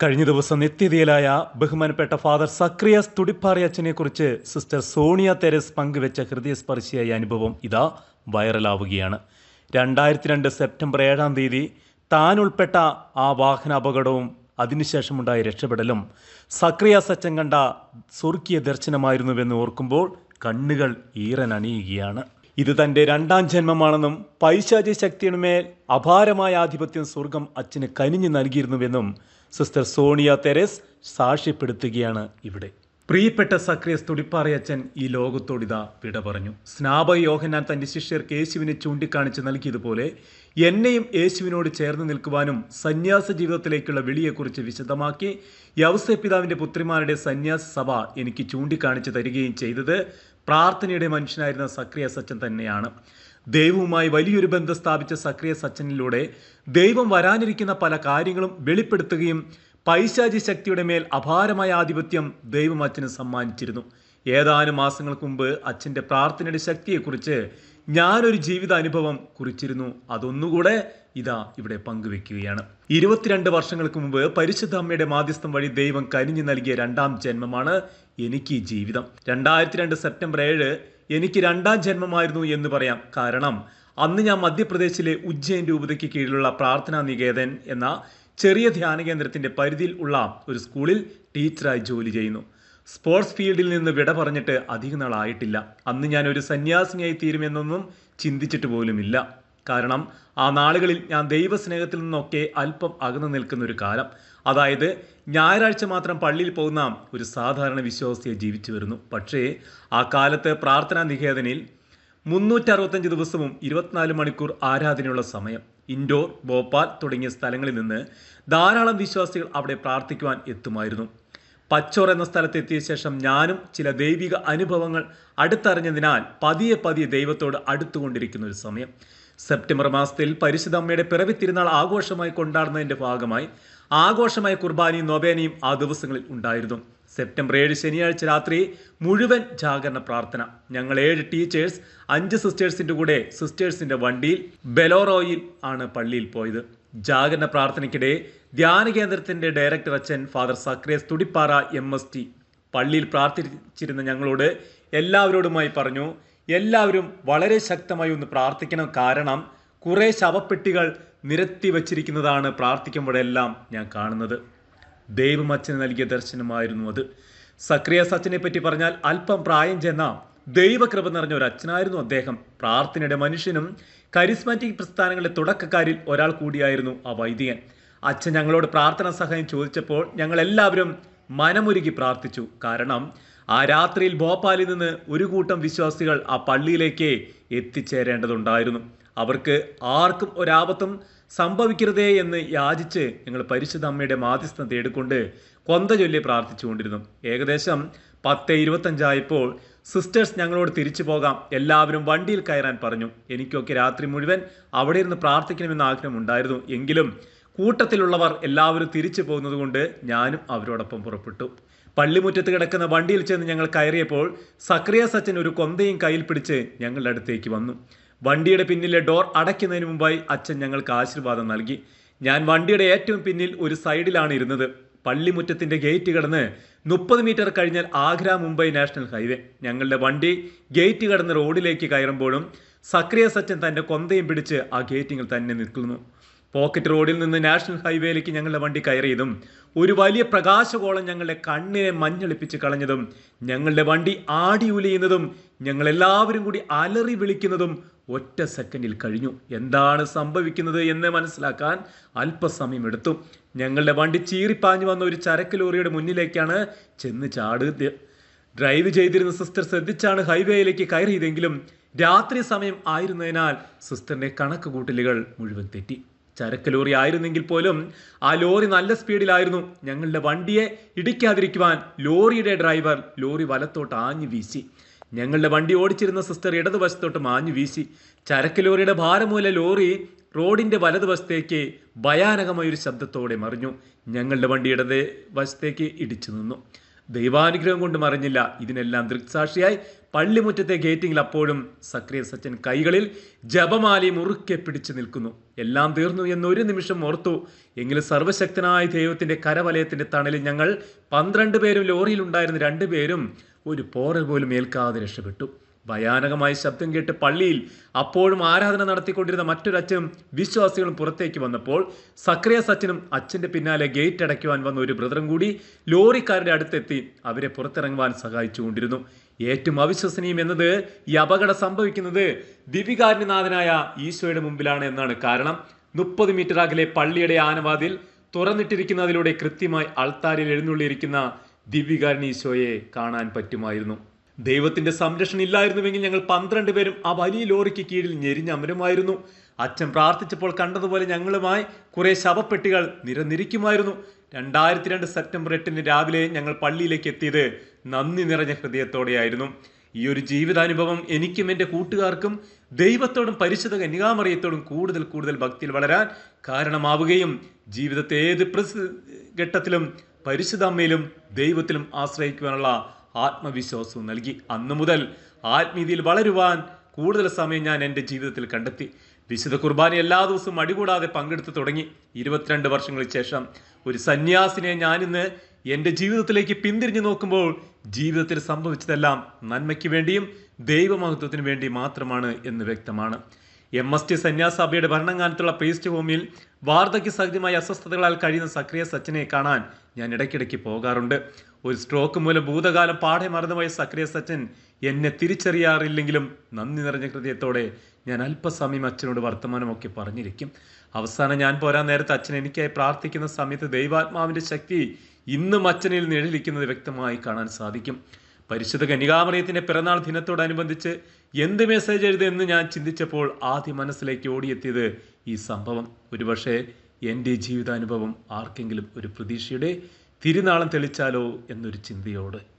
കഴിഞ്ഞ ദിവസം നിത്യതയിലായ ബഹുമാനപ്പെട്ട ഫാദർ സക്രിയസ് തുടിപ്പാറി അച്ഛനെക്കുറിച്ച് സിസ്റ്റർ സോണിയ തെരസ് പങ്കുവെച്ച ഹൃദയസ്പർശിയായ അനുഭവം ഇതാ വൈറലാവുകയാണ്. രണ്ടായിരത്തി രണ്ട് സെപ്റ്റംബർ ഏഴാം തീയതി താൻ ഉൾപ്പെട്ട ആ വാഹന അപകടവും അതിനുശേഷമുണ്ടായ രക്ഷപ്പെടലും സക്രിയാസ് അച്ഛൻ കണ്ട സ്വർഗീയ ദർശനമായിരുന്നുവെന്ന് ഓർക്കുമ്പോൾ കണ്ണുകൾ ഈറനണിയുകയാണ് ഇത് തന്റെ രണ്ടാം ജന്മമാണെന്നും പൈശാചി ശക്തിയുടെ മേൽ അപാരമായ ആധിപത്യം സ്വർഗം അച്ഛന് കനിഞ്ഞു നൽകിയിരുന്നുവെന്നും സിസ്റ്റർ സോണിയ തെരേസ് സാക്ഷ്യപ്പെടുത്തുകയാണ് ഇവിടെ. പ്രിയപ്പെട്ട സക്രിയസ് തുടിപ്പാറയച്ചൻ ഈ ലോകത്തോടിതാ വിട പറഞ്ഞു. സ്നാപ യോഹന്നാൻ തന്റെ ശിഷ്യർക്ക് യേശുവിനെ ചൂണ്ടിക്കാണിച്ച് നൽകിയതുപോലെ എന്നെയും യേശുവിനോട് ചേർന്ന് നിൽക്കുവാനും സന്യാസ ജീവിതത്തിലേക്കുള്ള വിളിയെക്കുറിച്ച് വിശദമാക്കി യവസ പിതാവിന്റെ പുത്രിമാരുടെ സന്യാസ സഭ എനിക്ക് ചൂണ്ടിക്കാണിച്ച് തരികയും ചെയ്തത് പ്രാർത്ഥനയുടെ മനുഷ്യനായിരുന്ന സക്രിയ സച്ചൻ തന്നെയാണ്. ദൈവവുമായി വലിയൊരു ബന്ധം സ്ഥാപിച്ച സക്രിയ സച്ചനിലൂടെ ദൈവം വരാനിരിക്കുന്ന പല കാര്യങ്ങളും വെളിപ്പെടുത്തുകയും പൈശാചി ശക്തിയുടെ മേൽ അപാരമായ ആധിപത്യം ദൈവം അച്ഛന് സമ്മാനിച്ചിരുന്നു. ഏതാനും മാസങ്ങൾക്ക് മുമ്പ് അച്ഛന്റെ പ്രാർത്ഥനയുടെ ശക്തിയെക്കുറിച്ച് ഞാനൊരു ജീവിത അനുഭവം കുറിച്ചിരുന്നു. അതൊന്നുകൂടെ ഇതാ ഇവിടെ പങ്കുവെക്കുകയാണ്. ഇരുപത്തിരണ്ട് വർഷങ്ങൾക്ക് മുമ്പ് പരിശുദ്ധ അമ്മയുടെ മാധ്യസ്ഥം വഴി ദൈവം കനിഞ്ഞു നൽകിയ രണ്ടാം ജന്മമാണ് എനിക്ക് ജീവിതം. രണ്ടായിരത്തി രണ്ട് സെപ്റ്റംബർ ഏഴ് എനിക്ക് രണ്ടാം ജന്മമായിരുന്നു എന്ന് പറയാം. കാരണം അന്ന് ഞാൻ മധ്യപ്രദേശിലെ ഉജ്ജയിൻ രൂപതയ്ക്ക് കീഴിലുള്ള പ്രാർത്ഥനാ നികേതൻ എന്ന ചെറിയ ധ്യാന കേന്ദ്രത്തിന്റെ പരിധിയിൽ ഉള്ള ഒരു സ്കൂളിൽ ടീച്ചറായി ജോലി ചെയ്യുന്നു. സ്പോർട്സ് ഫീൽഡിൽ നിന്ന് വിട പറഞ്ഞിട്ട് അധിക നാളായിട്ടില്ല. അന്ന് ഞാൻ ഒരു സന്യാസിനിയായി തീരുമെന്നൊന്നും ചിന്തിച്ചിട്ട് പോലുമില്ല. കാരണം ആ നാളുകളിൽ ഞാൻ ദൈവസ്നേഹത്തിൽ നിന്നൊക്കെ അല്പം അകന്നു നിൽക്കുന്ന ഒരു കാലം. അതായത് ഞായറാഴ്ച മാത്രം പള്ളിയിൽ പോകുന്ന ഒരു സാധാരണ വിശ്വാസിയെ ജീവിച്ചു വരുന്നു. പക്ഷേ ആ കാലത്ത് പ്രാർത്ഥനാ നികേതനിൽ മുന്നൂറ്ററുപത്തഞ്ച് ദിവസവും ഇരുപത്തിനാല് മണിക്കൂർ ആരാധനയുള്ള സമയം ഇൻഡോർ ഭോപ്പാൽ തുടങ്ങിയ സ്ഥലങ്ങളിൽ നിന്ന് ധാരാളം വിശ്വാസികൾ അവിടെ പ്രാർത്ഥിക്കുവാൻ എത്തുമായിരുന്നു. പച്ചോർ എന്ന സ്ഥലത്തെത്തിയ ശേഷം ഞാനും ചില ദൈവിക അനുഭവങ്ങൾ അടുത്തറിഞ്ഞതിനാൽ പതിയെ പതിയെ ദൈവത്തോട് അടുത്തുകൊണ്ടിരിക്കുന്ന ഒരു സമയം. സെപ്റ്റംബർ മാസത്തിൽ പരിശുദ്ധ അമ്മയുടെ പിറവി തിരുനാൾ ആഘോഷമായി കൊണ്ടാടുന്നതിന്റെ ഭാഗമായി ആഘോഷമായ കുർബാനയും നൊബേനയും ആ ദിവസങ്ങളിൽ ഉണ്ടായിരുന്നു. സെപ്റ്റംബർ ഏഴ് ശനിയാഴ്ച രാത്രി മുഴുവൻ ജാഗരണ പ്രാർത്ഥന. ഞങ്ങൾ ഏഴ് ടീച്ചേഴ്സ് അഞ്ച് സിസ്റ്റേഴ്സിന്റെ കൂടെ സിസ്റ്റേഴ്സിന്റെ വണ്ടിയിൽ ബെലോറോയിൽ ആണ് പള്ളിയിൽ പോയത്. ജാഗരണ പ്രാർത്ഥനയ്ക്കിടെ ധ്യാന കേന്ദ്രത്തിന്റെ ഡയറക്ടർ അച്ഛൻ ഫാദർ സക്രേസ് തുടിപ്പാറ എം എസ് ടി പള്ളിയിൽ പ്രാർത്ഥിച്ചിരുന്ന ഞങ്ങളോട് എല്ലാവരോടുമായി പറഞ്ഞു എല്ലാവരും വളരെ ശക്തമായി ഒന്ന് പ്രാർത്ഥിക്കണം. കാരണം കുറേ ശവപ്പെട്ടികൾ നിരത്തി വച്ചിരിക്കുന്നതാണ് പ്രാർത്ഥിക്കുമ്പോഴെല്ലാം ഞാൻ കാണുന്നത്. ദൈവം അച്ഛന് നൽകിയ ദർശനമായിരുന്നു അത്. സക്രിയ സച്ചിനെ പറ്റി പറഞ്ഞാൽ അല്പം പ്രായം ചെന്ന ദൈവകൃപ നിറഞ്ഞ ഒരു അച്ഛനായിരുന്നു അദ്ദേഹം. പ്രാർത്ഥനയുടെ മനുഷ്യനും കരിസ്മാറ്റിക് പ്രസ്ഥാനങ്ങളുടെ തുടക്കക്കാരിൽ ഒരാൾ കൂടിയായിരുന്നു ആ വൈദികൻ. അച്ഛൻ ഞങ്ങളോട് പ്രാർത്ഥന സഹായം ചോദിച്ചപ്പോൾ ഞങ്ങൾ എല്ലാവരും മനമുരുകി പ്രാർത്ഥിച്ചു. കാരണം ആ രാത്രിയിൽ ഭോപ്പാലിൽ നിന്ന് ഒരു കൂട്ടം വിശ്വാസികൾ ആ പള്ളിയിലേക്ക് എത്തിച്ചേരേണ്ടതുണ്ടായിരുന്നു. അവർക്ക് ആർക്കും ഒരാപത്തും സംഭവിക്കരുതേ എന്ന് യാചിച്ച് ഞങ്ങൾ പരിശുദ്ധ അമ്മയുടെ മാധ്യസ്ഥം തേടിക്കൊണ്ട് കൊന്ത ചൊല്ലി പ്രാർത്ഥിച്ചുകൊണ്ടിരുന്നു. ഏകദേശം പത്ത് ഇരുപത്തഞ്ചായപ്പോൾ സിസ്റ്റേഴ്സ് ഞങ്ങളോട് തിരിച്ചു പോകാം. എല്ലാവരും വണ്ടിയിൽ കയറാൻ പറഞ്ഞു. എനിക്കൊക്കെ രാത്രി മുഴുവൻ അവിടെ ഇരുന്ന് പ്രാർത്ഥിക്കണമെന്ന് ആഗ്രഹമുണ്ടായിരുന്നു. എങ്കിലും കൂട്ടത്തിലുള്ളവർ എല്ലാവരും തിരിച്ചു പോകുന്നത് കൊണ്ട് ഞാനും അവരോടൊപ്പം പുറപ്പെട്ടു. പള്ളിമുറ്റത്ത് കിടക്കുന്ന വണ്ടിയിൽ ചെന്ന് ഞങ്ങൾ കയറിയപ്പോൾ സക്രിയ സച്ചൻ ഒരു കൊന്തയും കയ്യിൽ പിടിച്ച് ഞങ്ങളുടെ അടുത്തേക്ക് വന്നു. വണ്ടിയുടെ പിന്നിലെ ഡോർ അടയ്ക്കുന്നതിന് മുമ്പായി അച്ഛൻ ഞങ്ങൾക്ക് ആശീർവാദം നൽകി. ഞാൻ വണ്ടിയുടെ ഏറ്റവും പിന്നിൽ ഒരു സൈഡിലാണ് ഇരുന്നത്. പള്ളിമുറ്റത്തിന്റെ ഗേറ്റ് കടന്ന് മുപ്പത് മീറ്റർ കഴിഞ്ഞാൽ ആഗ്ര മുംബൈ നാഷണൽ ഹൈവേ. ഞങ്ങളുടെ വണ്ടി ഗേറ്റ് കടന്ന് റോഡിലേക്ക് കയറുമ്പോഴും സക്രിയ സച്ചൻ തന്റെ കൊന്തയും പിടിച്ച് ആ ഗേറ്റിങ്ങിൽ തന്നെ നിൽക്കുന്നു. പോക്കറ്റ് റോഡിൽ നിന്ന് നാഷണൽ ഹൈവേയിലേക്ക് ഞങ്ങളുടെ വണ്ടി കയറിയതും ഒരു വലിയ പ്രകാശകോളം ഞങ്ങളുടെ കണ്ണിനെ മഞ്ഞളിപ്പിച്ച് കളഞ്ഞതും ഞങ്ങളുടെ വണ്ടി ആടി ഉലയുന്നതും ഞങ്ങളെല്ലാവരും കൂടി അലറി വിളിക്കുന്നതും ഒറ്റ സെക്കൻഡിൽ കഴിഞ്ഞു. എന്താണ് സംഭവിക്കുന്നത് എന്ന് മനസ്സിലാക്കാൻ അല്പസമയം എടുത്തു. ഞങ്ങളുടെ വണ്ടി ചീറിപ്പാഞ്ഞു വന്ന ഒരു ചരക്ക് ലോറിയുടെ മുന്നിലേക്കാണ് ചെന്ന് ചാടുക ഡ്രൈവ് ചെയ്തിരുന്ന സിസ്റ്റർ ശ്രദ്ധിച്ചാണ് ഹൈവേയിലേക്ക് കയറിയതെങ്കിലും രാത്രി സമയം ആയിരുന്നതിനാൽ സിസ്റ്ററിന്റെ കണക്ക് കൂട്ടലുകൾ മുഴുവൻ തെറ്റി. ചരക്ക് ലോറി ആയിരുന്നെങ്കിൽ പോലും ആ ലോറി നല്ല സ്പീഡിലായിരുന്നു. ഞങ്ങളുടെ വണ്ടിയെ ഇടിക്കാതിരിക്കുവാൻ ലോറിയുടെ ഡ്രൈവർ ലോറി വലത്തോട്ട് ആഞ്ഞു വീശി. ഞങ്ങളുടെ വണ്ടി ഓടിച്ചിരുന്ന സിസ്റ്റർ ഇടതുവശത്തോട്ട് മാഞ്ഞു വീശി. ചരക്ക് ലോറിയുടെ ഭാരമൂല ലോറി റോഡിന്റെ വലതുവശത്തേക്ക് ഭയാനകമായ ഒരു ശബ്ദത്തോടെ മറിഞ്ഞു. ഞങ്ങളുടെ വണ്ടി ഇടത് വശത്തേക്ക് ഇടിച്ചു നിന്നു. ദൈവാനുഗ്രഹം കൊണ്ട് മറിഞ്ഞില്ല. ഇതിനെല്ലാം ദൃക്സാക്ഷിയായി പള്ളിമുറ്റത്തെ ഗേറ്റിംഗിൽ അപ്പോഴും സക്രിയ സച്ചിൻ കൈകളിൽ ജപമാലി മുറുക്കെ പിടിച്ചു നിൽക്കുന്നു. എല്ലാം തീർന്നു എന്ന് ഒരു നിമിഷം ഓർത്തു. എങ്കിലും സർവശക്തനായ ദൈവത്തിന്റെ കരവലയത്തിന്റെ തണലിൽ ഞങ്ങൾ പന്ത്രണ്ട് പേരും ലോറിയിലുണ്ടായിരുന്ന രണ്ടുപേരും ഒരു പോറൽ പോലും ഏൽക്കാതെ രക്ഷപ്പെട്ടു. ഭയാനകമായ ശബ്ദം കേട്ട് പള്ളിയിൽ അപ്പോഴും ആരാധന നടത്തിക്കൊണ്ടിരുന്ന മറ്റൊരച്ഛനും വിശ്വാസികളും പുറത്തേക്ക് വന്നപ്പോൾ സക്രിയ സച്ചിനും അച്ഛന്റെ പിന്നാലെ ഗേറ്റ് അടയ്ക്കുവാൻ വന്ന ഒരു ബ്രദറും കൂടി ലോറിക്കാരുടെ അടുത്തെത്തി അവരെ പുറത്തിറങ്ങുവാൻ സഹായിച്ചുകൊണ്ടിരുന്നു. ഏറ്റവും അവിശ്വസനീയം എന്നത് ഈ അപകടം സംഭവിക്കുന്നത് ദിവികാരുണ്യനാഥനായ ഈശോയുടെ മുമ്പിലാണ് എന്നാണ് കാരണം. മുപ്പത് മീറ്റർ അകലെ പള്ളിയുടെ ആനവാതിൽ തുറന്നിട്ടിരിക്കുന്നതിലൂടെ കൃത്യമായി അൾത്താരിൽ എഴുന്നള്ളിയിരിക്കുന്ന ദിവ്യകാരൻ ഈശോയെ കാണാൻ പറ്റുമായിരുന്നു. ദൈവത്തിന്റെ സംരക്ഷണം ഇല്ലായിരുന്നുവെങ്കിൽ ഞങ്ങൾ പന്ത്രണ്ട് പേരും ആ വലിയ ലോറിക്ക് കീഴിൽ ഞെരിഞ്ഞമരുമായിരുന്നു. അച്ഛൻ പ്രാർത്ഥിച്ചപ്പോൾ കണ്ടതുപോലെ ഞങ്ങളുമായി കുറെ ശവപ്പെട്ടികൾ നിരന്നിരിക്കുമായിരുന്നു. രണ്ടായിരത്തി രണ്ട് സെപ്റ്റംബർ എട്ടിന് രാവിലെ ഞങ്ങൾ പള്ളിയിലേക്ക് എത്തിയത് നന്ദി നിറഞ്ഞ ഹൃദയത്തോടെയായിരുന്നു. ഈ ഒരു ജീവിതാനുഭവം എനിക്കും എന്റെ കൂട്ടുകാർക്കും ദൈവത്തോടും പരിശുദ്ധ കന്യകാമറിയത്തോടും കൂടുതൽ കൂടുതൽ ഭക്തിയിൽ വളരാൻ കാരണമാവുകയും ജീവിതത്തെ ഏത് ഘട്ടത്തിലും പരിശുദ്ധ അമ്മയിലും ദൈവത്തിലും ആശ്രയിക്കുവാനുള്ള ആത്മവിശ്വാസവും നൽകി. അന്നു മുതൽ ആത്മീയതയിൽ വളരുവാൻ കൂടുതൽ സമയം ഞാൻ എന്റെ ജീവിതത്തിൽ കണ്ടെത്തി. വിശുദ്ധ കുർബാന എല്ലാ ദിവസവും അടികൂടാതെ പങ്കെടുത്ത് തുടങ്ങി. ഇരുപത്തിരണ്ട് വർഷങ്ങൾക്ക് ശേഷം ഒരു സന്യാസിനെ ഞാനിന്ന് എന്റെ ജീവിതത്തിലേക്ക് പിന്തിരിഞ്ഞു നോക്കുമ്പോൾ ജീവിതത്തിൽ സംഭവിച്ചതെല്ലാം നന്മയ്ക്ക് വേണ്ടിയും ദൈവമഹത്വത്തിന് വേണ്ടി മാത്രമാണ് എന്ന് വ്യക്തമാണ്. എം. എസ്. ടി സന്യാസഭയുടെ ഭരണകാലത്തുള്ള പേസ്റ്റ് ഹോമിൽ വാർദ്ധക്യ സഹജമായ അസ്വസ്ഥതകളാൽ കഴിയുന്ന സക്രിയ സച്ചിനെ കാണാൻ ഞാൻ ഇടയ്ക്കിടയ്ക്ക് പോകാറുണ്ട്. ഒരു സ്ട്രോക്ക് മൂലം ഭൂതകാലം പാടെ മറന്നുപോയ സക്രിയ സച്ചൻ എന്നെ തിരിച്ചറിയാറില്ലെങ്കിലും നന്ദി നിറഞ്ഞ ഹൃദയത്തോടെ ഞാൻ അല്പസമയം അച്ഛനോട് വർത്തമാനമൊക്കെ പറഞ്ഞിരിക്കും. അവസാനം ഞാൻ പോരാൻ നേരത്തെ അച്ഛൻ എനിക്കായി പ്രാർത്ഥിക്കുന്ന സമയത്ത് ദൈവാത്മാവിന്റെ ശക്തി ഇന്നും അച്ഛനിൽ നിഴലിക്കുന്നത് വ്യക്തമായി കാണാൻ സാധിക്കും. പരിശുദ്ധ കന്യകാമറിയത്തിന്റെ പിറന്നാൾ ദിനത്തോടനുബന്ധിച്ച് എന്ത് മെസ്സേജ് എഴുതുമെന്ന് ഞാൻ ചിന്തിച്ചപ്പോൾ ആദ്യ മനസ്സിലേക്ക് ഓടിയെത്തിയത് ഈ സംഭവം. ഒരുപക്ഷെ എന്റെ ജീവിതാനുഭവം ആർക്കെങ്കിലും ഒരു പ്രതീക്ഷയുടെ തിരുനാളം തെളിച്ചാലോ എന്നൊരു ചിന്തയോട്.